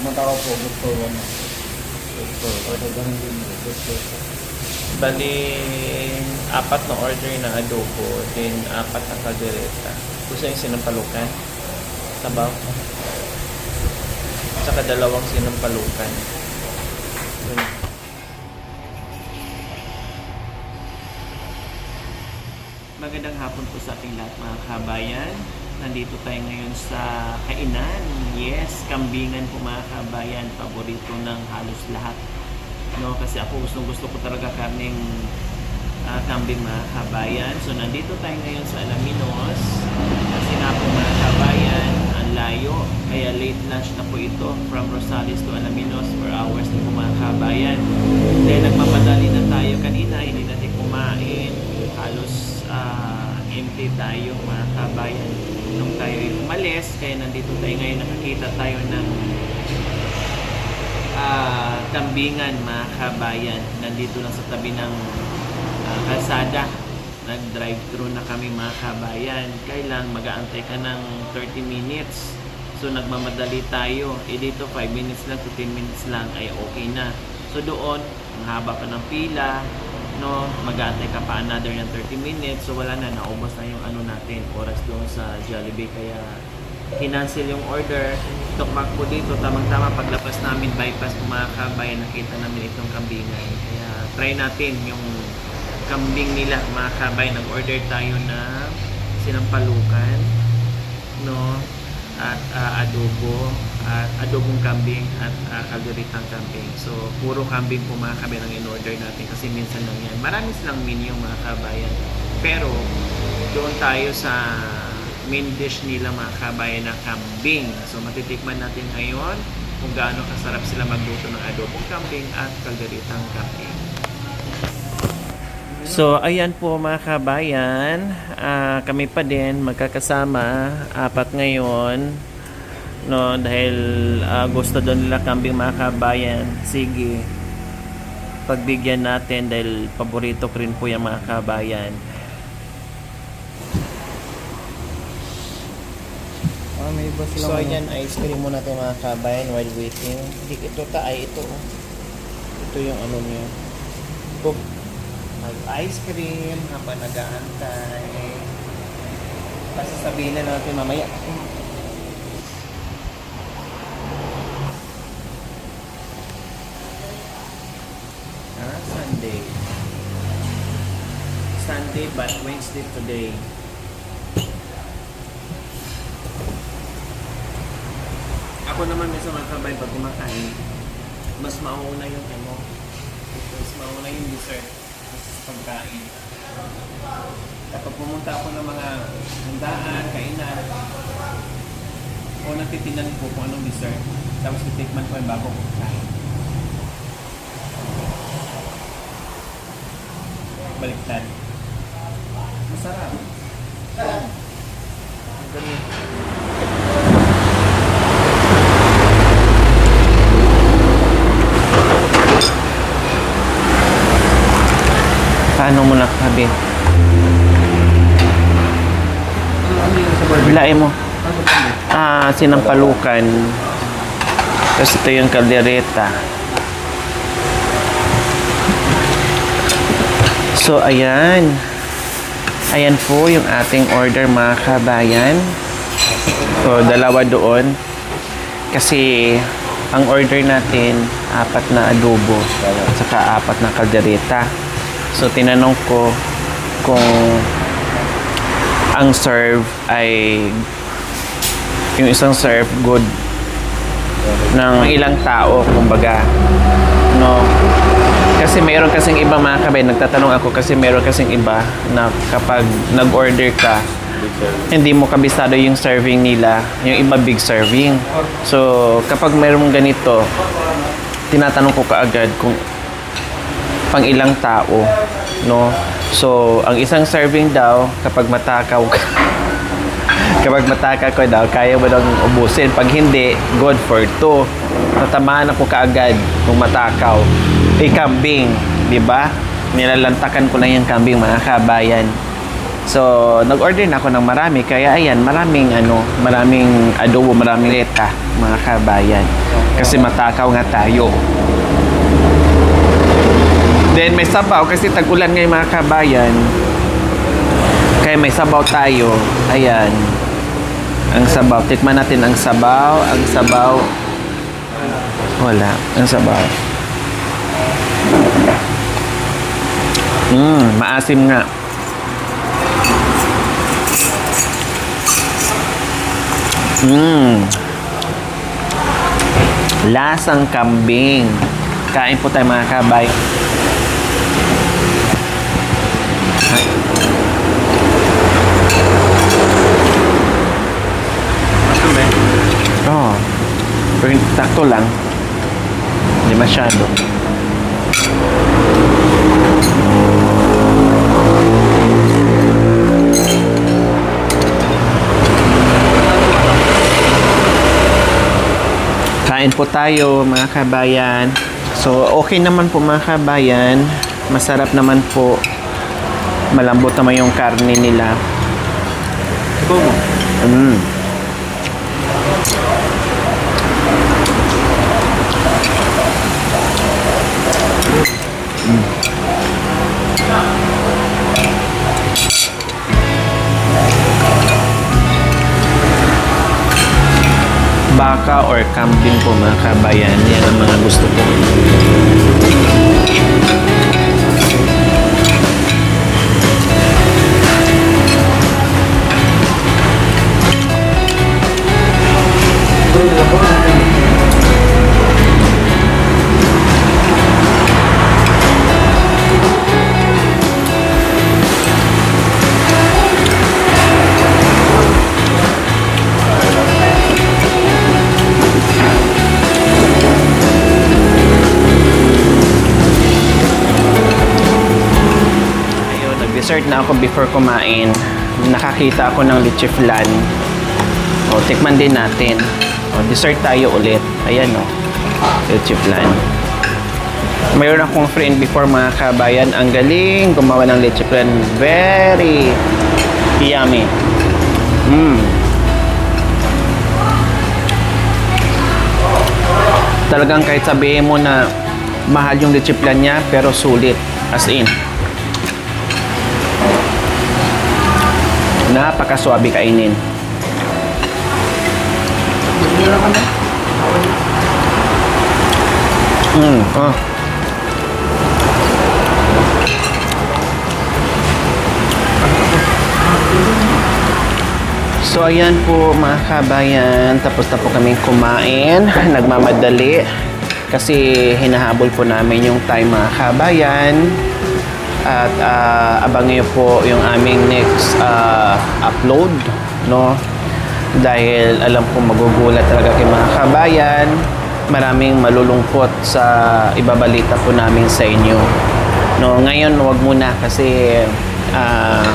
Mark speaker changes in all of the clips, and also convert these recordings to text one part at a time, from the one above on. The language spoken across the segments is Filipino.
Speaker 1: Matakaw po. Gusto ko. Pag ganun din po, gusto ko.
Speaker 2: Bali, apat na order na adobo, then apat na kaldereta. Gusto yung sinampalukan? Sabaw? Tsaka dalawang sinampalukan. Yun. Magandang hapon po sa ating lahat mga kabayan. Nandito tayo ngayon sa kainan. Yes, kambingan po mga kabayan. Paborito ng halos lahat. No, kasi ako gustong gusto ko talaga karning ah, kambing mga kabayan. So nandito tayo ngayon sa Alaminos. Kasi nga po mga kabayan, ang layo. Kaya late lunch na po ito from Rosales to Alaminos for hours na po mga kabayan. Dahil nagmamadali na tayo kanina, hindi natin kumain. Halos ah, empty tayo mga kabayan. Nung tayo ay umalis, kaya nandito tayo ngayon nakakita tayo ng ah, kambingan mga kabayan. Nandito lang sa tabi ng ah, kalsada. Nag-drive-thru na kami mga kabayan. Kailan mag-aantay ka ng 30 minutes. So nagmamadali tayo. Eh dito 5 minutes lang to 10 minutes lang ay okay na. So doon, ang haba pa ng pila, no, mag-aantay ka pa another ng 30 minutes. So wala na, naubos na yung ano natin, oras doon sa Jollibee. Kaya kinancel yung order. Tukmak po dito, tamang-tama paglabas namin bypass ng mga kabayan, nakita namin itong kambingan. Kaya try natin yung kambing nila, mga kabayan. Nag-order tayo na sinampalukan, no? At ah, adobo, at adobong kambing at uh, kalderitang kambing. So, puro kambing po mga kabayan ang in-order natin kasi minsan lang yan. Marami silang menu mga kabayan. Pero, doon tayo sa main dish nila mga kabayan na kambing. So matitikman natin ngayon kung gaano kasarap sila magluto ng adobong kambing at kalderitang kambing. So ayan po mga kabayan, Ah, kami pa din magkakasama, apat ngayon. No, dahil ah, gusto daw nila kambing mga kabayan. Sige. Pagbigyan natin dahil paborito ko rin po yung mga kabayan.
Speaker 1: Ah, may iba silang
Speaker 2: So
Speaker 1: ano.
Speaker 2: ayan, ice cream muna ito mga kabayan while waiting. Hindi ito ta ay ito. oh. Ito yung ano niya. Book. Mag-ice cream habang nag-aantay. Kasi sabihin na natin mamaya. Sunday. Sunday but Wednesday today. Ako naman may sa mga kabay pag kumakain, mas mauna yung ano, mas mauna yung dessert sa pagkain. Kapag pumunta ako ng mga handaan, kainan, unang titinan ko kung anong dessert, tapos titikman ko yung bago ko kain. Baliktad. Masarap. Ang ganun. Paano mo nakabi?
Speaker 1: Ano?
Speaker 2: Bilain mo. Ah, sinampalukan. Tapos ito yung kaldereta. So, ayan. Ayan po yung ating order mga kabayan. So, dalawa doon. Kasi, ang order natin, apat na adobo. At saka apat na kaldereta. So, tinanong ko kung ang serve ay yung isang serve good ng ilang tao kumbaga no kasi meron kasing iba mga kabay nagtatanong ako kasi meron kasing iba na kapag nag-order ka hindi mo kabisado yung serving nila yung iba big serving so kapag meron ganito tinatanong ko kaagad kung pang ilang tao no so ang isang serving daw kapag matakaw ka kapag mataka ko daw, kaya mo daw ubusin. Pag hindi, good for two. Tatamaan ako kaagad kung matakaw. Eh, kambing, di ba? Nilalantakan ko lang yung kambing, mga kabayan. So, nag-order na ako ng marami. Kaya ayan, maraming ano, maraming adobo, maraming leta, mga kabayan. Kasi matakaw nga tayo. Then may sabaw kasi tag-ulan ngayon mga kabayan. Kaya may sabaw tayo. Ayan. Ang sabaw. Tikman natin ang sabaw. Ang sabaw. Wala. Ang sabaw. Mmm, maasim nga. Mmm. Lasang kambing. Kain po tayo mga kabay. Oo. Oh, pero takto lang. Hindi masyado. Kain po tayo mga kabayan. So, okay naman po mga kabayan. Masarap naman po. Malambot naman yung karne nila.
Speaker 1: Ikaw mo.
Speaker 2: Mm. Baka or kambing po mga kabayan. Yan ang mga gusto ko. Ako before kumain. Nakakita ako ng leche flan. O, tikman din natin. O, dessert tayo ulit. Ayan o. Leche flan. Mayroon akong friend before mga kabayan. Ang galing gumawa ng leche flan. Very yummy. Mm. Talagang kahit sabihin mo na mahal yung leche flan niya, pero sulit. As in. Napakaswabe kainin. Mm, oh. So ayan po mga kabayan, tapos na po kami kumain, nagmamadali. Kasi hinahabol po namin yung time mga kabayan at ah, abangan niyo po yung aming next ah, upload no? Dahil alam ko magugulat talaga kay mga kabayan. Maraming malulungkot sa ibabalita po namin sa inyo no? Ngayon wag muna kasi ah,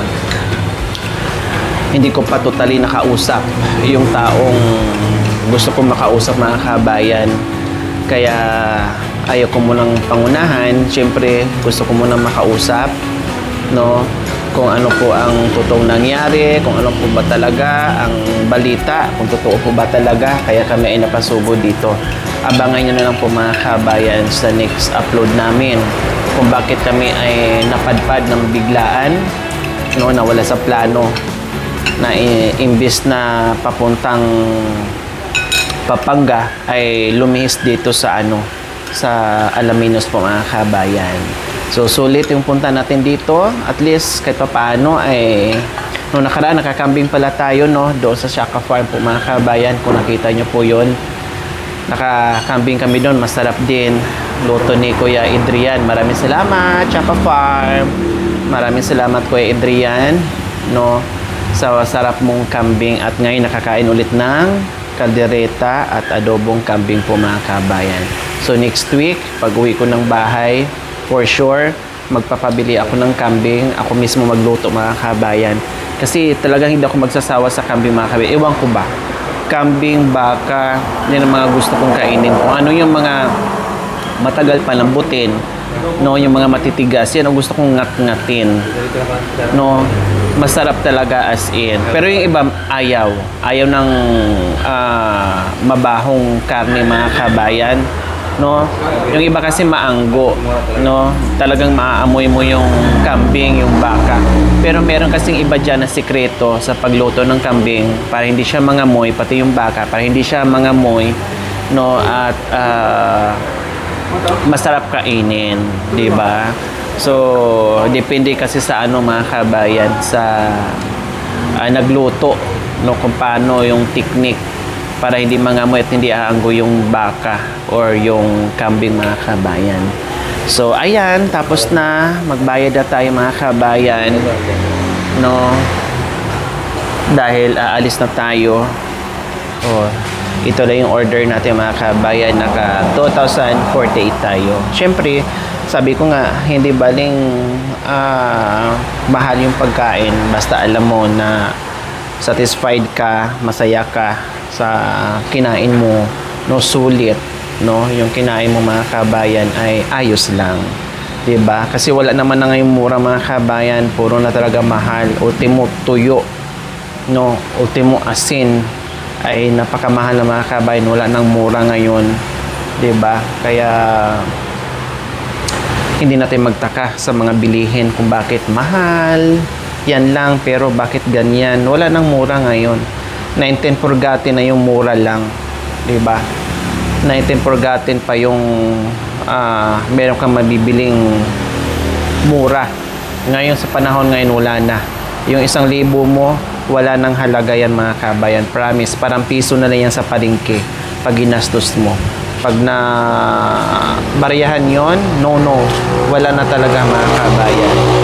Speaker 2: hindi ko pa totally nakausap yung taong gusto kong makausap mga kabayan. Kaya ayaw ko munang pangunahan. Siyempre, gusto ko munang makausap, no? Kung ano po ang totoong nangyari, kung ano po ba talaga ang balita, kung totoo po ba talaga. Kaya kami ay napasubo dito. Abangan nyo na lang po mga kabayan sa next upload namin. Kung bakit kami ay napadpad ng biglaan, no, nawala sa plano na imbis na papuntang Papanga ay lumihis dito sa ano sa Alaminos po mga kabayan. So sulit yung punta natin dito. At least kahit pa paano ay no nakaraan nakakambing pala tayo no? Doon sa Shaka Farm po mga kabayan kung nakita nyo po yon nakakambing kami doon. Masarap din. Luto ni Kuya Adrian. Maraming salamat Shaka Farm. Maraming salamat Kuya Adrian no? Sa sarap mong kambing. At ngayon nakakain ulit ng kaldereta at adobong kambing po mga kabayan. So next week, pag uwi ko ng bahay, for sure, magpapabili ako ng kambing. Ako mismo magluto mga kabayan. Kasi talagang hindi ako magsasawa sa kambing mga kabayan. Ewan ko ba? Kambing, baka, yan ang mga gusto kong kainin. Kung ano yung mga matagal palambutin, No, yung mga matitigas, yan ang gusto kong ngat-ngatin. No, masarap talaga as in. Pero yung iba ayaw. Ayaw ng ah, mabahong karne mga kabayan. No? Yung iba kasi maanggo, no? Talagang maaamoy mo yung kambing, yung baka. Pero meron kasing iba diyan na sikreto sa pagluto ng kambing para hindi siya mangamoy pati yung baka, para hindi siya mangamoy, no? At ah, masarap kainin, 'di ba? So, depende kasi sa ano mga kabayan sa ah, nagluto no kung paano yung technique para hindi mangamoy at hindi aanggo yung baka or yung kambing mga kabayan. So, ayan, tapos na magbayad na tayo mga kabayan. No? Dahil aalis na tayo. Oh, ito lang yung order natin mga kabayan. Naka 2,048 tayo. Siyempre, sabi ko nga, hindi baling ah, mahal yung pagkain. Basta alam mo na satisfied ka, masaya ka sa kinain mo, no sulit, no? Yung kinain mo mga kabayan ay ayos lang. 'Di ba? Kasi wala naman na ngayong mura mga kabayan, puro na talaga mahal. Ultimo tuyo, no? Ultimo asin ay napakamahal na mga kabayan, wala nang mura ngayon. ba? Kaya hindi natin magtaka sa mga bilihin kung bakit mahal. Yan lang, pero bakit ganyan? Wala nang mura ngayon. 19 forgotten na yung mura lang. ba? 19 forgotten pa yung ah, meron kang mabibiling mura. Ngayon sa panahon ngayon wala na. Yung isang libo mo, wala nang halaga yan mga kabayan. Promise, parang piso na lang yan sa palengke pag ginastos mo. Pag na bariyahan yon no no, wala na talaga mga kabayan.